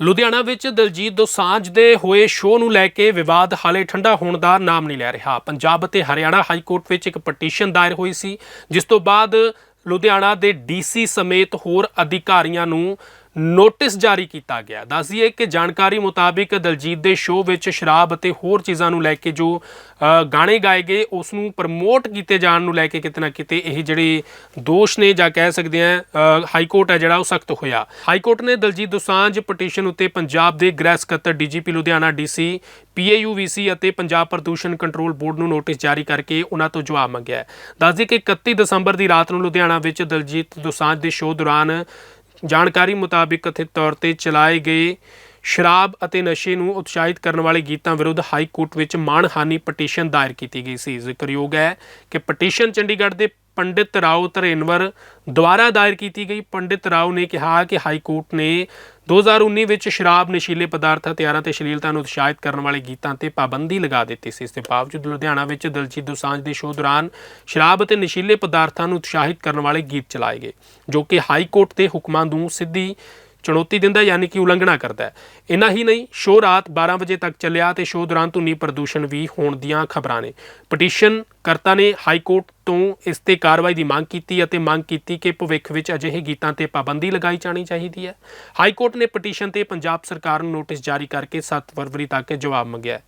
ਲੁਧਿਆਣਾ ਵਿੱਚ ਦਲਜੀਤ ਦੋਸਾਂਝ ਦੇ ਹੋਏ ਸ਼ੋਅ ਨੂੰ ਲੈ ਕੇ ਵਿਵਾਦ ਹਾਲੇ ਠੰਡਾ ਹੋਣ ਦਾ ਨਾਮ ਨਹੀਂ ਲੈ ਰਿਹਾ। ਪੰਜਾਬ ਅਤੇ ਹਰਿਆਣਾ ਹਾਈ ਕੋਰਟ ਵਿੱਚ ਇੱਕ ਪਟੀਸ਼ਨ ਦਾਇਰ ਹੋਈ ਸੀ, ਜਿਸ ਤੋਂ ਬਾਅਦ ਲੁਧਿਆਣਾ ਦੇ ਡੀਸੀ ਸਮੇਤ ਹੋਰ ਅਧਿਕਾਰੀਆਂ ਨੂੰ ਨੋਟਿਸ ਜਾਰੀ ਕੀਤਾ ਗਿਆ। ਦੱਸਦੀਏ ਕਿ ਜਾਣਕਾਰੀ ਮੁਤਾਬਿਕ ਦਲਜੀਤ ਦੇ ਸ਼ੋਅ ਵਿੱਚ ਸ਼ਰਾਬ ਅਤੇ ਹੋਰ ਚੀਜ਼ਾਂ ਨੂੰ ਲੈ ਕੇ ਜੋ ਗਾਣੇ ਗਾਏ ਗਏ, ਉਸ ਨੂੰ ਪ੍ਰਮੋਟ ਕੀਤੇ ਜਾਣ ਨੂੰ ਲੈ ਕੇ ਕਿਤੇ ਨਾ ਕਿਤੇ ਇਹ ਜਿਹੜੇ ਦੋਸ਼ ਨੇ ਜਾਂ ਕਹਿ ਸਕਦੇ ਆ ਹਾਈ ਕੋਰਟ ਹੈ ਜਿਹੜਾ ਉਹ ਸਖਤ ਹੋਇਆ। ਹਾਈ ਕੋਰਟ ਨੇ ਦਲਜੀਤ ਦੋਸਾਂਝ ਪਟੀਸ਼ਨ ਉੱਤੇ ਪੰਜਾਬ ਦੇ ਗ੍ਰਹਿ ਸਕੱਤਰ ਡੀਜੀਪੀ ਲੁਧਿਆਣਾ ਡੀਸੀ, ਪੀਏਯੂਵੀਸੀ ਅਤੇ ਪੰਜਾਬ ਪ੍ਰਦੂਸ਼ਣ ਕੰਟਰੋਲ ਬੋਰਡ ਨੂੰ ਨੋਟਿਸ ਜਾਰੀ ਕਰਕੇ ਉਹਨਾਂ ਤੋਂ ਜਵਾਬ ਮੰਗਿਆ ਹੈ। ਦੱਸਦੀ ਕਿ 31 ਦਸੰਬਰ ਦੀ ਰਾਤ ਨੂੰ ਲੁਧਿਆਣਾ ਵਿੱਚ ਦਲਜੀਤ ਦੋਸਾਂਝ ਦੇ ਸ਼ੋਅ ਦੌਰਾਨ ਜਾਣਕਾਰੀ ਮੁਤਾਬਿਕ ਕਥਿਤ ਤੌਰ ਤੇ ਚਲਾਏ ਗਏ ਸ਼ਰਾਬ ਅਤੇ ਨਸ਼ੇ ਨੂੰ ਉਤਸ਼ਾਹਿਤ ਕਰਨ ਵਾਲੇ ਗੀਤਾਂ ਵਿਰੁੱਧ ਹਾਈ ਕੋਰਟ ਵਿੱਚ ਮਾਣਹਾਨੀ ਪਟੀਸ਼ਨ ਦਾਇਰ ਕੀਤੀ ਗਈ ਸੀ। ਜ਼ਿਕਰਯੋਗ ਹੈ ਕਿ ਪਟੀਸ਼ਨ ਚੰਡੀਗੜ੍ਹ ਦੇ ਪੰਡਿਤ ਰਾਓ ਧਰੇਨਵਰ ਦੁਆਰਾ ਦਾਇਰ ਕੀਤੀ ਗਈ। ਪੰਡਿਤ ਰਾਓ ਨੇ ਕਿਹਾ ਕਿ ਹਾਈ ਕੋਰਟ ਨੇ 2019 ਵਿੱਚ ਸ਼ਰਾਬ, ਨਸ਼ੀਲੇ ਪਦਾਰਥ, ਹਥਿਆਰਾਂ ਤੇ ਅਸ਼ਲੀਲਤਾ ਨੂੰ ਉਤਸ਼ਾਹਿਤ ਕਰਨ ਵਾਲੇ ਗੀਤਾਂ ਤੇ ਪਾਬੰਦੀ ਲਗਾ ਦਿੱਤੀ ਸੀ। ਇਸ ਦੇ ਬਾਵਜੂਦ ਲੁਧਿਆਣਾ ਵਿੱਚ ਦਲਜੀਤ ਦੋਸਾਂਝ ਦੇ ਸ਼ੋਅ ਦੌਰਾਨ ਸ਼ਰਾਬ ਅਤੇ ਨਸ਼ੀਲੇ ਪਦਾਰਥਾਂ ਨੂੰ ਉਤਸ਼ਾਹਿਤ ਕਰਨ ਵਾਲੇ ਗੀਤ ਚਲਾਏ ਗਏ, ਜੋ ਕਿ ਹਾਈ ਕੋਰਟ ਦੇ ਹੁਕਮਾਂ ਨੂੰ ਸਿੱਧੀ ਚੁਣੌਤੀ ਦਿੰਦਾ ਯਾਨੀ ਕਿ ਉਲੰਘਣਾ ਕਰਦਾ ਹੈ। ਇੰਨਾ ਹੀ ਨਹੀਂ, ਸ਼ੋਅ ਰਾਤ 12 ਵਜੇ ਤੱਕ ਚੱਲਿਆ ਤੇ ਸ਼ੋਅ ਦੌਰਾਨ ਧੁਨੀ ਪ੍ਰਦੂਸ਼ਣ ਵੀ ਹੋਣ ਦੀਆਂ ਖਬਰਾਂ ਨੇ। ਪਟੀਸ਼ਨ ਕਰਤਾ ਨੇ ਹਾਈ ਕੋਰਟ ਤੋਂ ਇਸ ਤੇ ਕਾਰਵਾਈ ਦੀ ਮੰਗ ਕੀਤੀ ਅਤੇ ਮੰਗ ਕੀਤੀ ਕਿ ਭਵਿੱਖ ਵਿੱਚ ਅਜਿਹੇ ਗੀਤਾਂ ਤੇ ਪਾਬੰਦੀ ਲਗਾਈ ਜਾਣੀ ਚਾਹੀਦੀ ਹੈ। ਹਾਈ ਕੋਰਟ ਨੇ ਪਟੀਸ਼ਨ ਤੇ ਪੰਜਾਬ ਸਰਕਾਰ ਨੂੰ ਨੋਟਿਸ ਜਾਰੀ ਕਰਕੇ 7 ਫਰਵਰੀ ਤੱਕ ਜਵਾਬ ਮੰਗਿਆ